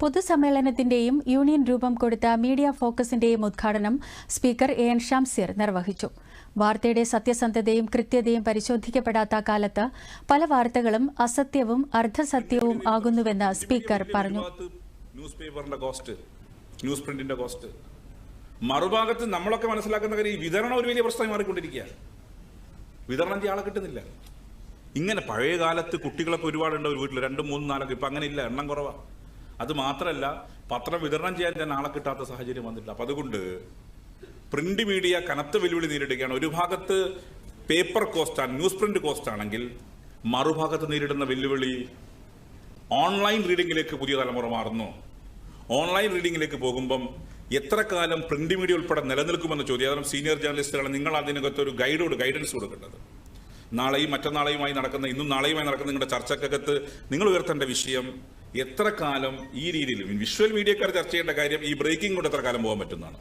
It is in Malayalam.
പൊതുസമ്മേളനത്തിന്റെയും യൂണിയൻ രൂപം കൊടുത്ത മീഡിയ ഫോക്കസിന്റെയും ഉദ്ഘാടനം സ്പീക്കർ എ എൻ ഷംസീർ നിർവഹിച്ചു. വാർത്തയുടെ സത്യസന്ധതയും കൃത്യതയും പരിശോധിക്കപ്പെടാത്ത കാലത്ത് പല വാർത്തകളും അസത്യവും അർദ്ധസത്യവും ആകുന്നുവെന്ന് സ്പീക്കർ പറഞ്ഞു. ന്യൂസ് കോസ്റ്റ് പ്രിന്റിന്റെ കോസ്റ്റ്. മറുഭാഗത്ത് നമ്മളൊക്കെ മനസ്സിലാക്കുന്ന കാര്യം ഈ വിതരണം ഒരു വലിയ പ്രശ്നമായി മാറിക്കൊണ്ടിരിക്കുകയാണ് വിതരണം ചെയ്യാൻ ആളെ കിട്ടുന്നില്ല. ഇങ്ങനെ പഴയ കാലത്ത് കുട്ടികളൊക്കെ ഒരുപാടുണ്ട് ഒരു വീട്ടിൽ രണ്ടും മൂന്നും നാലൊക്കെ. ഇപ്പൊ അങ്ങനെ ഇല്ല എണ്ണം കുറവാ. അത് മാത്രമല്ല പത്രം വിതരണം ചെയ്യാൻ തന്നെ ആളെ കിട്ടാത്ത സാഹചര്യം വന്നിട്ടില്ല. അപ്പൊ അതുകൊണ്ട് പ്രിന്റ് മീഡിയ കനത്ത വെല്ലുവിളി നേരിടുകയാണ്. ഒരു ഭാഗത്ത് പേപ്പർ കോസ്റ്റാണ് ന്യൂസ് പ്രിന്റ് കോസ്റ്റ് ആണെങ്കിൽ മറുഭാഗത്ത് നേരിടുന്ന വെല്ലുവിളി ഓൺലൈൻ റീഡിങ്ങിലേക്ക് പുതിയ തലമുറ മാറുന്നു. ഓൺലൈൻ റീഡിങ്ങിലേക്ക് പോകുമ്പം എത്ര കാലം പ്രിന്റ് മീഡിയ ഉൾപ്പെടെ നിലനിൽക്കുമെന്ന ചോദ്യം. അതും സീനിയർ ജേർണലിസ്റ്റുകളാണ് നിങ്ങൾ അതിനകത്ത് ഒരു ഗൈഡോട് ഗൈഡൻസ് കൊടുക്കേണ്ടത്. നാളെയും മറ്റന്നാളെയുമായി നടക്കുന്ന ഇന്നും നാളെയുമായി നടക്കുന്ന നിങ്ങളുടെ ചർച്ചക്കകത്ത് നിങ്ങൾ ഉയർത്തേണ്ട വിഷയം എത്ര കാലം ഈ രീതിയിൽ വിഷ്വൽ മീഡിയക്കാർ ചർച്ച ചെയ്യേണ്ട കാര്യം ഈ ബ്രേക്കിംഗ് കൊണ്ട് എത്ര കാലം പോകാൻ പറ്റുന്നതാണ്?